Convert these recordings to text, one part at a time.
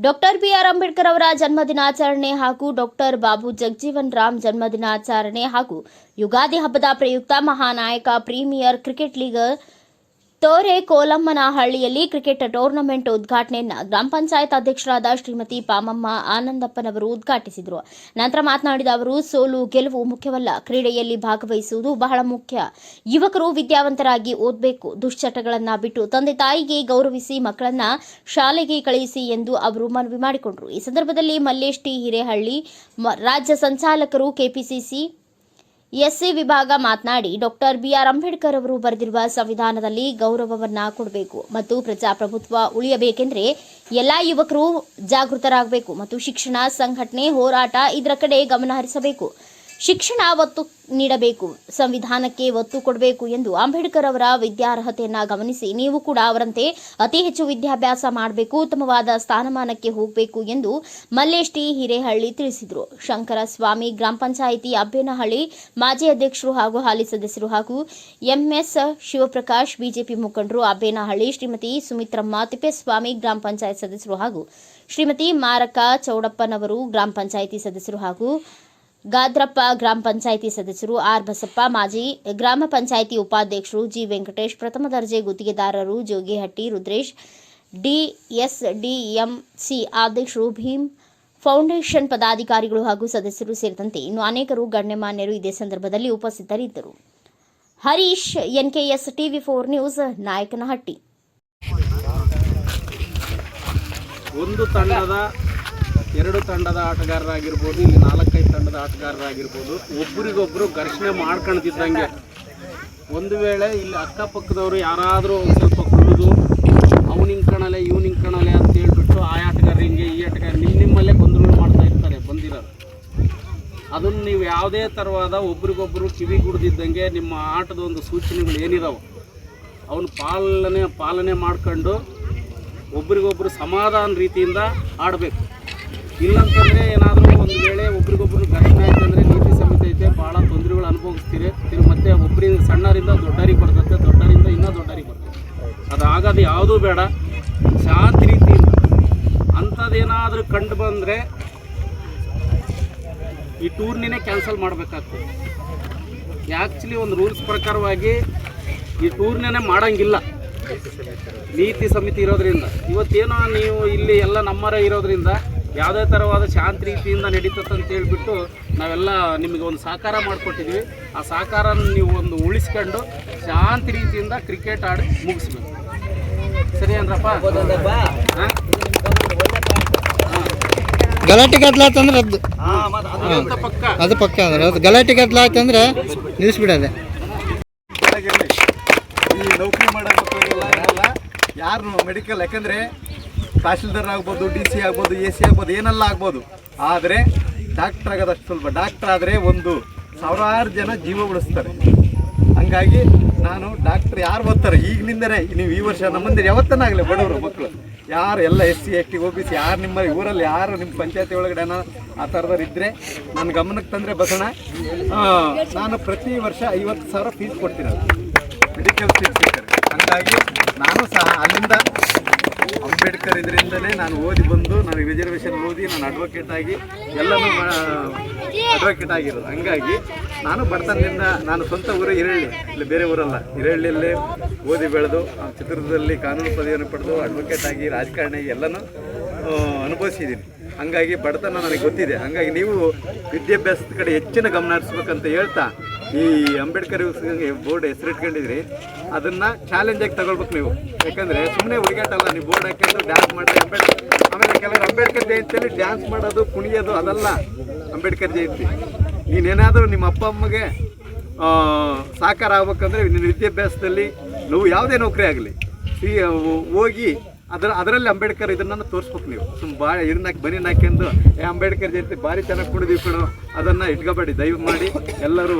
Doctor B R Ambedkar ಅವರ ಜನ್ಮದಿನಾಚರಣೆ ಹಾಗೂ ಡಾಕ್ಟರ್ ಬಾಬು ಜಗಜೀವನ್ ರಾಮ್ ಜನ್ಮದಿನಾಚರಣೆ ಹಾಗೂ ಯುಗಾದಿ ಹಬ್ಬದ ಪ್ರಯುಕ್ತ ಮಹಾನಾಯಕ ಪ್ರೀಮಿಯರ್ ಕ್ರಿಕೆಟ್ ಲೀಗ್ ತೋರೆ ಕೋಲಮ್ಮನಹಳ್ಳಿಯಲ್ಲಿ ಕ್ರಿಕೆಟ್ ಟೂರ್ನಮೆಂಟ್ ಉದ್ಘಾಟನೆಯನ್ನು ಗ್ರಾಮ ಪಂಚಾಯತ್ ಅಧ್ಯಕ್ಷರಾದ ಶ್ರೀಮತಿ ಪಾಮಮ್ಮ ಆನಂದಪ್ಪನವರು ಉದ್ಘಾಟಿಸಿದರು. ನಂತರ ಮಾತನಾಡಿದ ಅವರು, ಸೋಲು ಗೆಲುವು ಮುಖ್ಯವಲ್ಲ. ಕ್ರೀಡೆಯಲ್ಲಿ ಭಾಗವಹಿಸುವುದು ಬಹಳ ಮುಖ್ಯ. ಯುವಕರು ವಿದ್ಯಾವಂತರಾಗಿ ಓದಬೇಕು, ದುಶ್ಚಟಗಳನ್ನು ಬಿಟ್ಟು ತಂದೆ ತಾಯಿಗೆ ಗೌರವಿಸಿ ಮಕ್ಕಳನ್ನ ಶಾಲೆಗೆ ಕಳುಹಿಸಿ ಎಂದು ಅವರು ಮನವಿ ಮಾಡಿಕೊಂಡರು. ಈ ಸಂದರ್ಭದಲ್ಲಿ ಮಲ್ಲೇಶ್ ಟಿ ಹಿರೇಹಳ್ಳಿ ರಾಜ್ಯ ಸಂಚಾಲಕರು ಕೆಪಿಸಿಸಿ ಎಸ್ಸಿ ವಿಭಾಗ ಮಾತನಾಡಿ ಡಾಕ್ಟರ್ ಬಿಆರ್ ಅಂಬೇಡ್ಕರ್ ಅವರು ಬರೆದಿರುವ ಸಂವಿಧಾನದಲ್ಲಿ ಗೌರವವನ್ನ ಕೊಡಬೇಕು ಮತ್ತು ಪ್ರಜಾಪ್ರಭುತ್ವ ಉಳಿಯಬೇಕೆಂದರೆ ಎಲ್ಲಾ ಯುವಕರು ಜಾಗೃತರಾಗಬೇಕು ಮತ್ತು ಶಿಕ್ಷಣ, ಸಂಘಟನೆ, ಹೋರಾಟ ಇದರ ಕಡೆ ಗಮನ ಹರಿಸಬೇಕು. ಶಿಕ್ಷಣ ಒತ್ತು ನೀಡಬೇಕು, ಸಂವಿಧಾನಕ್ಕೆ ಒತ್ತು ಕೊಡಬೇಕು ಎಂದು ಅಂಬೇಡ್ಕರ್ ಅವರ ವಿದ್ಯಾರ್ಹತೆಯನ್ನು ಗಮನಿಸಿ ನೀವು ಕೂಡ ಅವರಂತೆ ಅತಿ ಹೆಚ್ಚು ವಿದ್ಯಾಭ್ಯಾಸ ಮಾಡಬೇಕು, ಉತ್ತಮವಾದ ಸ್ಥಾನಮಾನಕ್ಕೆ ಹೋಗಬೇಕು ಎಂದು ಮಲ್ಲೇಶ್ ಟಿ. ಹಿರೇಹಳ್ಳಿ ತಿಳಿಸಿದರು. ಶಂಕರ ಸ್ವಾಮಿ ಗ್ರಾಮ ಪಂಚಾಯಿತಿ ಅಬ್ಬೇನಹಳ್ಳಿ ಮಾಜಿ ಅಧ್ಯಕ್ಷರು ಹಾಗೂ ಹಾಲಿ ಸದಸ್ಯರು ಹಾಗೂ ಎಂಎಸ್ ಶಿವಪ್ರಕಾಶ್, ಬಿಜೆಪಿ ಮುಖಂಡರು ಅಬ್ಬೇನಹಳ್ಳಿ, ಶ್ರೀಮತಿ ಸುಮಿತ್ರಮ್ಮ ತಿಪ್ಪೇಸ್ವಾಮಿ ಗ್ರಾಮ ಪಂಚಾಯತ್ ಸದಸ್ಯರು ಹಾಗೂ ಶ್ರೀಮತಿ ಮಾರಕ ಚೌಡಪ್ಪನವರು ಗ್ರಾಮ ಪಂಚಾಯಿತಿ ಸದಸ್ಯರು ಹಾಗೂ ಗಾದ್ರಪ್ಪ ಗ್ರಾಮ ಪಂಚಾಯಿತಿ ಸದಸ್ಯರು ಆರ್ ಬಸಪ್ಪ, ಮಾಜಿ ಗ್ರಾಮ ಪಂಚಾಯಿತಿ ಉಪಾಧ್ಯಕ್ಷರು ಜಿ ವೆಂಕಟೇಶ್, ಪ್ರಥಮ ದರ್ಜೆ ಗುತ್ತಿಗೆದಾರರು ಜೋಗಿಹಟ್ಟಿ, ರುದ್ರೇಶ್ ಡಿಎಸ್ಡಿಎಂಸಿ ಅಧ್ಯಕ್ಷರು ಭೀಮ್ ಫೌಂಡೇಶನ್ ಪದಾಧಿಕಾರಿಗಳು ಹಾಗೂ ಸದಸ್ಯರು ಸೇರಿದಂತೆ ಇನ್ನು ಅನೇಕರು ಗಣ್ಯಮಾನ್ಯರು ಇದೇ ಸಂದರ್ಭದಲ್ಲಿ ಉಪಸ್ಥಿತರಿದ್ದರು. Harish NKS TV four news, Nayakanahatti. ಒಂದು ತಂಡದ ಎರಡು ತಂಡದ ಆಟಗಾರರಾಗಿರ್ಬೋದು, ಇಲ್ಲಿ ನಾಲ್ಕೈದು ತಂಡದ ಆಟಗಾರರಾಗಿರ್ಬೋದು, ಒಬ್ರಿಗೊಬ್ರು ಘರ್ಷಣೆ ಮಾಡ್ಕೊಳ್ತಿದ್ದಂಗೆ ಒಂದು ವೇಳೆ ಇಲ್ಲಿ ಅಕ್ಕಪಕ್ಕದವರು ಯಾರಾದರೂ ಸ್ವಲ್ಪ ಕುಡಿದು ಅವ್ನು ಹಿಂಕಣಲೆ ಇವ್ನು ಹಿಂಕಣಲೆ ಅಂತ ಹೇಳ್ಬಿಟ್ಟು ಆ ಆಟಗಾರ ಹಿಂಗೆ, ಈ ಆಟಗಾರ ನಿಮ್ಮ ನಿಮ್ಮಲ್ಲೇ ಗೊಂದಲ ಮಾಡ್ತಾ ಇರ್ತಾರೆ, ಬಂದಿರೋರು. ಅದನ್ನು ನೀವು ಯಾವುದೇ ಥರವಾದ ಒಬ್ರಿಗೊಬ್ಬರು ಕಿವಿಗುಡ್ದಿದ್ದಂಗೆ ನಿಮ್ಮ ಆಟದ ಒಂದು ಸೂಚನೆಗಳು ಏನಿದಾವೆ, ಅವನು ಪಾಲನೆ ಪಾಲನೆ ಮಾಡ್ಕೊಂಡು ಒಬ್ರಿಗೊಬ್ರು ಸಮಾಧಾನ ರೀತಿಯಿಂದ ಆಡಬೇಕು. ಇಲ್ಲಂತಂದರೆ ಏನಾದರೂ ಒಂದು ವೇಳೆ ಒಬ್ರಿಗೊಬ್ರು ಘರ್ಷಣೆ ಆಯ್ತು ನೀತಿ ಸಮಿತಿ ಐತೆ ಭಾಳ ತೊಂದರೆಗಳು ಅನುಭವಿಸ್ತೀರಿ. ತಿರು ಮತ್ತೆ ಒಬ್ಬರಿಂದ ಸಣ್ಣರಿಂದ ದೊಡ್ಡರಿಗೆ ಬರ್ತದೆ ದೊಡ್ಡರಿಂದ ಇನ್ನೂ ದೊಡ್ಡರಿಗೆ ಬರ್ತದೆ ಅದು ಆಗೋದು ಯಾವುದೂ ಬೇಡ. ಶಾಂತಿ ರೀತಿ ಅಂಥದ್ದೇನಾದರೂ ಕಂಡು ಬಂದರೆ ಈ ಟೂರ್ನಿನೇ ಕ್ಯಾನ್ಸಲ್ ಮಾಡಬೇಕಾಗ್ತದೆ. ಆ್ಯಕ್ಚುಲಿ ಒಂದು ರೂಲ್ಸ್ ಪ್ರಕಾರವಾಗಿ ಈ ಟೂರ್ನಿನೇ ಮಾಡೋಂಗಿಲ್ಲ. ನೀತಿ ಸಮಿತಿ ಇರೋದ್ರಿಂದ. ಇವತ್ತೇನೋ ನೀವು ಇಲ್ಲಿ ಎಲ್ಲ ನಮ್ಮರ ಇರೋದ್ರಿಂದ ಯಾವುದೇ ಥರವಾದ ಶಾಂತಿ ರೀತಿಯಿಂದ ನಡೀತದೆ ಅಂತ ಹೇಳಿಬಿಟ್ಟು ನಾವೆಲ್ಲ ನಿಮಗೆ ಒಂದು ಸಹಕಾರ ಮಾಡಿಕೊಟ್ಟಿದ್ವಿ ಆ ಸಹಕಾರ ನೀವು ಒಂದು ಉಳಿಸ್ಕೊಂಡು ಶಾಂತಿ ರೀತಿಯಿಂದ ಕ್ರಿಕೆಟ್ ಆಡಿ ಮುಗಿಸ್ಬೇಕು. ಸರಿ ಅಂದ್ರಪ್ಪ? ಹಾಂ? ಗಲಾಟೆ ಗದ್ಲಾತಂದ್ರೆ ಅದು. ಅದು ಪಕ್ಕ? ಅಂದ್ರೆ ಅದು. ಗಲಾಟೆ ಗದ್ಲಾತಂದ್ರೆ ನಿಲ್ಲಿಸ್ಬಿಡದೆ. ಈ ನೌಕರಿ ಮಾಡೋ ಮಕ್ಕಳಿಗೆಲ್ಲ ಯಾರು ಮೆಡಿಕಲ್ ಯಾಕಂದರೆ ತಹಶೀಲ್ದಾರ್ ಆಗ್ಬೋದು ಡಿ ಸಿ ಆಗ್ಬೋದು ಎ ಸಿ ಆಗ್ಬೋದು, ಏನೆಲ್ಲ ಆಗ್ಬೋದು. ಆದರೆ ಡಾಕ್ಟರ್ ಆಗೋದಷ್ಟು ಸುಲಭ ಡಾಕ್ಟರ್ ಆದರೆ ಒಂದು ಸಾವಿರಾರು ಜನ ಜೀವ ಉಳಿಸ್ತಾರೆ. ಹಂಗಾಗಿ ನಾನು ಡಾಕ್ಟರ್ ಯಾರು ಓದ್ತಾರೆ? ಈಗಿನಿಂದನೇ ನೀವು ಈ ವರ್ಷ ನಮ್ಮಂದಿರ ಯಾವತ್ತನ್ನಾಗಲಿ ಬಡವರು ಮಕ್ಕಳು ಯಾರು ಎಲ್ಲ S C S T O B C ಯಾರು ನಿಮ್ಮ ಊರಲ್ಲಿ, ಯಾರು ನಿಮ್ಮ ಪಂಚಾಯತಿ ಒಳಗಡೆ ಆ ಥರದವ್ರು ಇದ್ದರೆ ನನ್ನ ಗಮನಕ್ಕೆ ತಂದರೆ ಬಸಣ ನಾನು ಪ್ರತಿ ವರ್ಷ ಐವತ್ತು ಸಾವಿರ ಫೀಸ್ ಕೊಡ್ತೀನಿ. ಮೆಡಿಕಲ್ ಫೀಸ್ ಸಿಗ್ತಾರೆ ಹಾಗಾಗಿ ನಾನು ಸಹ ಅಲ್ಲಿಂದ ಅಂಬೇಡ್ಕರ್ ಇದರಿಂದಲೇ ನಾನು ಓದಿ ಬಂದು ನಾನು ರಿಸರ್ವೇಷನ್ ಓದಿ ನಾನು ಅಡ್ವೊಕೇಟ್ ಆಗಿ ಎಲ್ಲನೂ ಅಡ್ವೊಕೇಟ್ ಆಗಿರೋದು. ಹಂಗಾಗಿ ನಾನು ಬಡತನದಿಂದ ನಾನು ಸ್ವಂತ ಊರೇ ಹಿರಳ್ಳಿ ಇಲ್ಲಿ ಬೇರೆ ಊರಲ್ಲ. ಹಿರಳ್ಳಿಯಲ್ಲೇ ಓದಿ ಬೆಳೆದು ಚಿತ್ರದುರ್ಗದಲ್ಲಿ ಕಾನೂನು ಪದವಿಯನ್ನು ಪಡೆದು ಅಡ್ವೊಕೇಟ್ ಆಗಿ ರಾಜಕಾರಣಿ ಎಲ್ಲನೂ ಅನುಭವಿಸಿದ್ದೀನಿ. ಹಂಗಾಗಿ ಬಡತನ ನನಗೆ ಗೊತ್ತಿದೆ. ಹಾಗಾಗಿ ನೀವು ವಿದ್ಯಾಭ್ಯಾಸದ ಕಡೆ ಹೆಚ್ಚಿನ ಗಮನ ಹರಿಸ್ಬೇಕಂತ ಹೇಳ್ತಾ ಈ ಅಂಬೇಡ್ಕರ್ ಬೋರ್ಡ್ ಹೆಸರಿಟ್ಕೊಂಡಿದ್ರಿ. ಅದನ್ನ ಚಾಲೆಂಜ್ ಆಗಿ ತಗೊಳ್ಬೇಕು ನೀವು. ಯಾಕಂದ್ರೆ ಸುಮ್ಮನೆ ಹುಡುಗಾಟಲ್ಲ ನೀವು ಬೋರ್ಡ್ ಹಾಕೊಂಡು ಡ್ಯಾನ್ಸ್ ಮಾಡಿ ಅಂಬೇಡ್ಕರ್. ಆಮೇಲೆ ಕೆಲವರು ಅಂಬೇಡ್ಕರ್ ಜಯಂತಿಯಲ್ಲಿ ಡ್ಯಾನ್ಸ್ ಮಾಡೋದು, ಕುಣಿಯೋದು ಅದಲ್ಲ ಅಂಬೇಡ್ಕರ್ ಜಯಂತಿ. ನೀನೇನಾದರೂ ನಿಮ್ಮ ಅಪ್ಪ ಅಮ್ಮಗೆ ಸಾಕಾರ ಆಗ್ಬೇಕಂದ್ರೆ ನಿನ್ನ ವಿದ್ಯಾಭ್ಯಾಸದಲ್ಲಿ ನೀವು ಯಾವುದೇ ನೌಕರಿ ಆಗಲಿ ಹೋಗಿ ಅದರ ಅದರಲ್ಲಿ ಅಂಬೇಡ್ಕರ್ ಇದನ್ನ ತೋರಿಸ್ಬೇಕು ನೀವು. ಸುಮ್ ಬಾ ಇದನ್ನ ಬನ್ನಿ ನಾಕೆಂದು ಏ ಅಂಬೇಡ್ಕರ್ ಜಯಂತಿ ಭಾರಿ ಚೆನ್ನಾಗಿ ಕುಡಿದೀವಿ ಕಣೋ. ಅದನ್ನು ಇಟ್ಕೋಬೇಡಿ ದಯವು ಮಾಡಿ. ಎಲ್ಲರೂ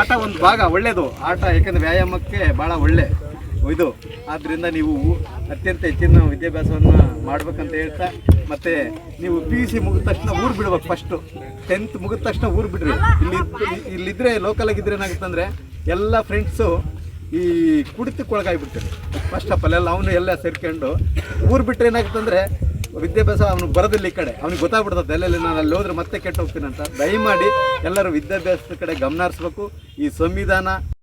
ಆಟ ಒಂದು ಭಾಗ, ಒಳ್ಳೇದು. ಆಟ ಯಾಕಂದ್ರೆ ವ್ಯಾಯಾಮಕ್ಕೆ ಭಾಳ ಒಳ್ಳೆ ಇದು. ಆದ್ದರಿಂದ ನೀವು ಅತ್ಯಂತ ಹೆಚ್ಚಿನ ವಿದ್ಯಾಭ್ಯಾಸವನ್ನು ಮಾಡ್ಬೇಕಂತ ಹೇಳ್ತಾ, ಮತ್ತೆ ನೀವು ಪಿ ಯು ಸಿ ಮುಗಿದ ತಕ್ಷಣ ಊರು ಬಿಡ್ಬೇಕು ಫಸ್ಟು ಟೆಂತ್ ಮುಗಿದ ತಕ್ಷಣ ಊರು ಬಿಡ್ರಿ. ಇಲ್ಲಿ ಇಲ್ಲಿದ್ರೆ ಲೋಕಲ್ ಆಗಿದ್ರೆ ಏನಾಗುತ್ತಂದ್ರೆ ಎಲ್ಲ ಫ್ರೆಂಡ್ಸು ಈ ಕುಡಿತಕ್ಕೆ ಒಳಗಾಗ್ಬಿಡ್ತಾರೆ. ಫಸ್ಟ್ ಆಫ್ ಆಲ್ ಎಲ್ಲ ಅವನು ಎಲ್ಲ ಸೇರ್ಕೊಂಡು, ಊರು ಬಿಟ್ಟರೆ ಏನಾಗುತ್ತಂದ್ರೆ ವಿದ್ಯಾಭ್ಯಾಸ ಅವನು ಬರೋದಿಲ್ಲ ಈ ಕಡೆ. ಅವ್ನಿಗೆ ಗೊತ್ತಾಗ್ಬಿಡ್ತದೆ ಎಲ್ಲೆಲ್ಲಿ ನಾನು ಅಲ್ಲಿ ಹೋದ್ರೆ ಮತ್ತೆ ಕೆಟ್ಟು ಹೋಗ್ತೀನಿ ಅಂತ. ದಯಮಾಡಿ ಎಲ್ಲರೂ ವಿದ್ಯಾಭ್ಯಾಸದ ಕಡೆ ಗಮನ ಹರಿಸ್ಬೇಕು. ಈ ಸಂವಿಧಾನ